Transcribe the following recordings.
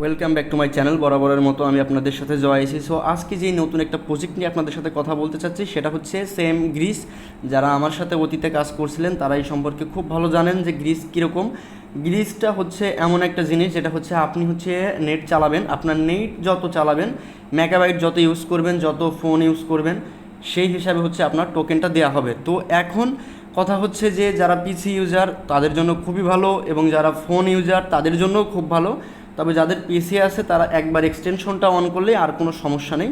Welcome back to my channel বরাবরের মতো আমি আপনাদের সাথে জয় এসি সো আজকে যে নতুন একটা প্রজেক্ট নিয়ে আপনাদের সাথে কথা বলতে চাচ্ছি, সেটা হচ্ছে সেম গ্রিস যারা আমার সাথে অতীতে কাজ করছিলেন, তারা এই সম্পর্কে খুব ভালো জানেন যে গ্রিস কীরকম। গ্রিসটা হচ্ছে এমন একটা জিনিস, যেটা হচ্ছে আপনি হচ্ছে নেট চালাবেন, আপনার নেট যত চালাবেন মেগাবাইট যত ইউজ করবেন, যত ফোন ইউজ করবেন, সেই হিসাবে হচ্ছে আপনার টোকেনটা দেওয়া হবে। তো এখন কথা হচ্ছে যে, যারা পিসি ইউজার তাদের জন্য খুবই ভালো, এবং যারা ফোন ইউজার তাদের জন্যও খুব ভালো। তবে যাদের পিসি আছে, তারা একবার এক্সটেনশনটা অন করলে আর কোনো সমস্যা নেই।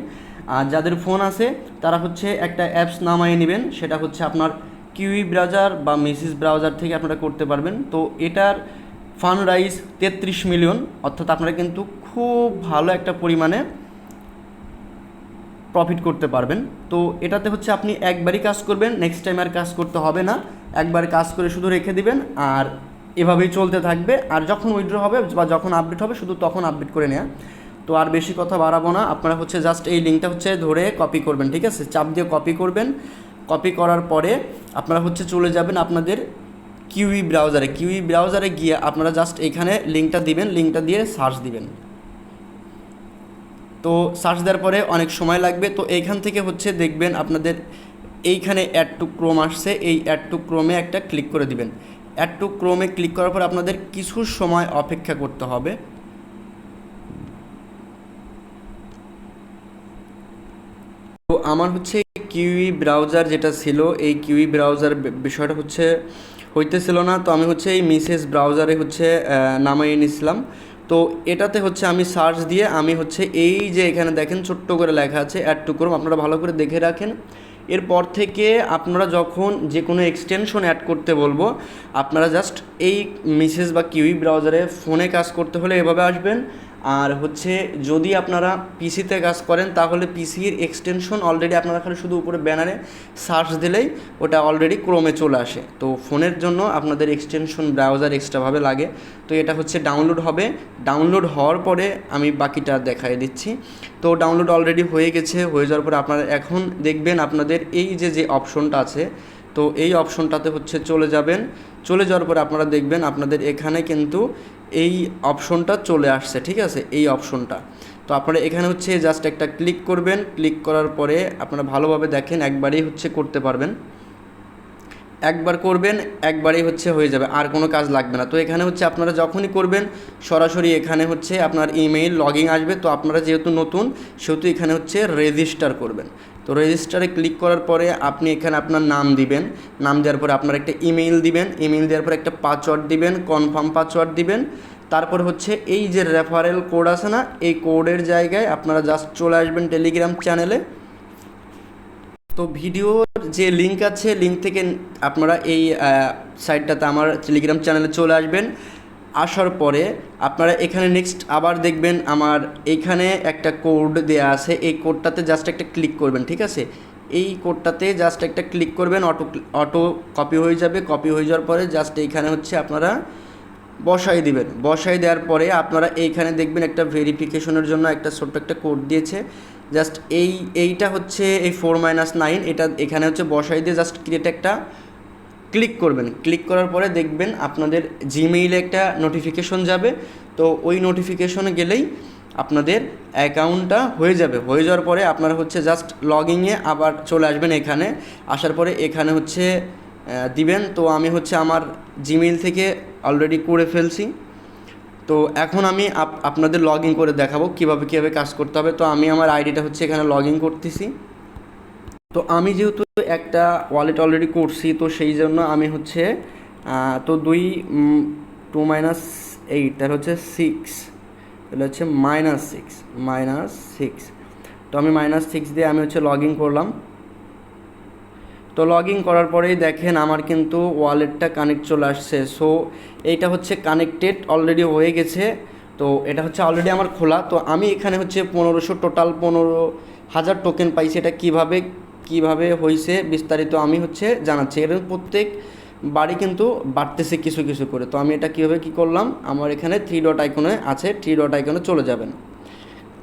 আর যাদের ফোন আছে, তারা হচ্ছে একটা অ্যাপস নামায় নেবেন, সেটা হচ্ছে আপনার কিউই ব্রাউজার বা মেসিস ব্রাউজার থেকে আপনারা করতে পারবেন। তো এটার ফান রাইজ তেত্রিশ মিলিয়ন অর্থাৎ আপনারা কিন্তু খুব ভালো একটা পরিমাণে প্রফিট করতে পারবেন। তো এটাতে হচ্ছে আপনি একবারই কাজ করবেন নেক্সট টাইম আর কাজ করতে হবে না। একবার কাজ করে শুধু রেখে দিবেন, আর এভাবেই চলতে থাকবে। আর যখন উইড্রো হবে বা যখন আপডেট হবে, শুধু তখন আপডেট করে নেওয়া তো আর বেশি কথা বাড়াবো না। আপনারা হচ্ছে জাস্ট এই লিঙ্কটা হচ্ছে ধরে কপি করবেন, ঠিক আছে? চাপ দিয়ে কপি করবেন। কপি করার পরে আপনারা হচ্ছে চলে যাবেন আপনাদের কিউই ব্রাউজারে কিউই ব্রাউজারে গিয়ে আপনারা জাস্ট এইখানে লিঙ্কটা দিবেন। লিঙ্কটা দিয়ে সার্চ দিবেন। তো সার্চ দেওয়ার পরে অনেক সময় লাগবে। তো এইখান থেকে হচ্ছে দেখবেন আপনাদের এইখানে অ্যাড টু ক্রোম আসছে। এই অ্যাড টু ক্রোমে একটা ক্লিক করে দিবেন। অ্যাড টু ক্রোমে ক্লিক করার পর আপনাদের কিছু সময় অপেক্ষা করতে হবে। তো আমার হচ্ছে কিউই ব্রাউজার যেটা ছিল, এই কিউই ব্রাউজার বিষয়টা হচ্ছে, হইতেছিল না। তো আমি হচ্ছে এই মিসেস ব্রাউজারে হচ্ছে নামাইয়ে নিছিলাম। তো এটাতে হচ্ছে আমি সার্চ দিয়ে আমি হচ্ছে এই যে এখানে দেখেন ছোট্ট করে লেখা আছে অ্যাড টু ক্রোম আপনারা ভালো করে দেখে রাখেন। এরপর থেকে আপনারা যখন যে কোনো এক্সটেনশন অ্যাড করতে বলব, আপনারা জাস্ট এই মেসেজ বা কিউই ব্রাউজারে ফোনে কাজ করতে হলে এভাবে আসবেন। আর হচ্ছে যদি আপনারা পিসিতে কাজ করেন, তাহলে পিসির এক্সটেনশন অলরেডি আপনারা খালি শুধু উপরে ব্যানারে সার্চ দিলেই ওটা অলরেডি ক্রোমে চলে আসে। তো ফোনের জন্য আপনাদের এক্সটেনশন ব্রাউজার এক্সট্রাভাবে লাগে। তো এটা হচ্ছে ডাউনলোড হবে। ডাউনলোড হওয়ার পরে আমি বাকিটা দেখাই দিচ্ছি। তো ডাউনলোড অলরেডি হয়ে গেছে, হয়ে যাওয়ার পরে আপনারা এখন দেখবেন আপনাদের এই যে যে অপশনটা আছে তো এই অপশনটাতে হচ্ছে চলে যাবেন। চলে যাওয়ার পরে আপনারা দেখবেন আপনাদের এখানে কিন্তু এই অপশনটা চলে আসছে, ঠিক আছে? এই অপশনটা। তো আপনারা এখানে হচ্ছে জাস্ট একটা ক্লিক করবেন। ক্লিক করার পরে আপনারা ভালোভাবে দেখেন, একবারেই হচ্ছে করতে পারবেন। একবার করবেন, একবারেই হচ্ছে হয়ে যাবে, আর কোনো কাজ লাগবে না। তো এখানে হচ্ছে আপনারা যখনই করবেন, সরাসরি এখানে হচ্ছে আপনার ইমেইল লগিং আসবে। তো আপনারা যেহেতু নতুন, সেহেতু এখানে হচ্ছে রেজিস্টার করবেন। তো রেজিস্টারে ক্লিক করার পরে আপনি এখানে আপনার নাম দিবেন। নাম দেওয়ার পরে আপনার একটা ইমেইল দিবেন। ইমেইল দেওয়ার পরে একটা পাসওয়ার্ড দিবেন কনফার্ম পাসওয়ার্ড দিবেন। তারপর হচ্ছে এই যে রেফারেল কোড আছে না, এই কোডের জায়গায় আপনারা জাস্ট চলে আসবেন টেলিগ্রাম চ্যানেলে তো ভিডিওর যে লিঙ্ক আছে লিঙ্ক থেকে আপনারা এই সাইটটাতে আমার টেলিগ্রাম চ্যানেলে চলে আসবেন। আসার পরে আপনারা এখানে নেক্সট আবার দেখবেন আমার এইখানে একটা কোড দেওয়া আছে। এই কোডটাতে জাস্ট একটা ক্লিক করবেন, ঠিক আছে? এই কোডটাতে জাস্ট একটা ক্লিক করবেন অটো অটো কপি হয়ে যাবে। কপি হয়ে যাওয়ার পরে জাস্ট এইখানে হচ্ছে আপনারা বসাই দিবেন। বসাই দেওয়ার পরে আপনারা এইখানে দেখবেন একটা ভেরিফিকেশনের জন্য একটা ছোট্ট একটা কোড দিয়েছে। জাস্ট এই, এইটা হচ্ছে এই ফোর মাইনাস নাইন এটা এখানে হচ্ছে বসাই দিয়ে জাস্ট ক্রিয়েট একটা ক্লিক করবেন। ক্লিক করার পরে দেখবেন আপনাদের জিমেইলে একটা নোটিফিকেশন যাবে। তো ওই নোটিফিকেশনে গেলেই আপনাদের অ্যাকাউন্টটা হয়ে যাবে। হয়ে যাওয়ার পরে আপনারা হচ্ছে জাস্ট লগইংয়ে আবার চলে আসবেন এখানে। আসার পরে এখানে হচ্ছে দিবেন। তো আমি হচ্ছে আমার জিমেইল থেকে অলরেডি করে ফেলছি। তো এখন আমি আপনাদের লগ ইন করে দেখাবো কীভাবে কীভাবে কাজ করতে হবে। তো আমি আমার আইডিটা হচ্ছে এখানে লগ ইন করতেছি। তো আমি যেহেতু একটা ওয়ালেট অলরেডি করছি, তো সেই জন্য আমি হচ্ছে তো দুই টু মাইনাস এইট তার হচ্ছে সিক্স তাহলে হচ্ছে মাইনাস সিক্স মাইনাস সিক্স তো আমি মাইনাস সিক্স দিয়ে আমি হচ্ছে লগ ইন করলাম। তো লগ ইন করার পরেই দেখেন আমার কিন্তু ওয়ালেটটা কানেক্ট চলে আসছে। সো এইটা হচ্ছে কানেক্টেড অলরেডি হয়ে গেছে। তো এটা হচ্ছে অলরেডি আমার খোলা। তো আমি এখানে হচ্ছে পনেরোশো টোটাল পনেরো হাজার টোকেন পাইছি। এটা কীভাবে কীভাবে হয়েছে বিস্তারিত আমি হচ্ছে জানাচ্ছি। এটা প্রত্যেক বাড়ি কিন্তু বাড়তেছে কিছু কিছু করে। তো আমি এটা কীভাবে কী করলাম? আমার এখানে থ্রি ডট আইকনে আছে। থ্রি ডট আইকনে চলে যাবেন।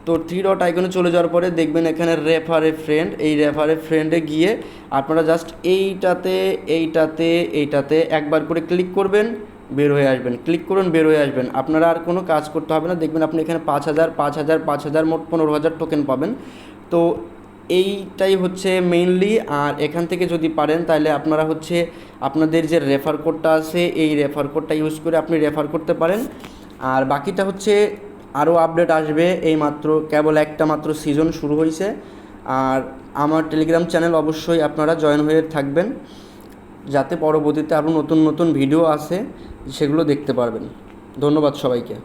তো থ্রি ডট আইকনে চলে যাওয়ার পরে দেখবেন এখানে রেফারে ফ্রেন্ড এই রেফারে ফ্রেন্ডে গিয়ে আপনারা জাস্ট এইটাতে এইটাতে এইটাতে একবার করে ক্লিক করবেন, বের হয়ে আসবেন। ক্লিক করুন, বের হয়ে আসবেন। আপনারা আর কোনো কাজ করতে হবে না। দেখবেন আপনি এখানে পাঁচ হাজার পাঁচ হাজার পাঁচ হাজার মোট পনেরো হাজার টোকেন পাবেন। তো এইটাই হচ্ছে মেইনলি আর এখান থেকে যদি পারেন তাহলে আপনারা হচ্ছে আপনাদের যে রেফার কোডটা আছে, এই রেফার কোডটা ইউজ করে আপনি রেফার করতে পারেন। আর বাকিটা হচ্ছে আরও আপডেট আসবে এই মাত্র কেবল একটা মাত্র সিজন শুরু হয়েছে আর আমার টেলিগ্রাম চ্যানেল অবশ্যই আপনারা জয়েন হয়ে থাকবেন, যাতে পরবর্তীতে আরও নতুন নতুন ভিডিও আসে, সেগুলো দেখতে পারবেন। ধন্যবাদ সবাইকে।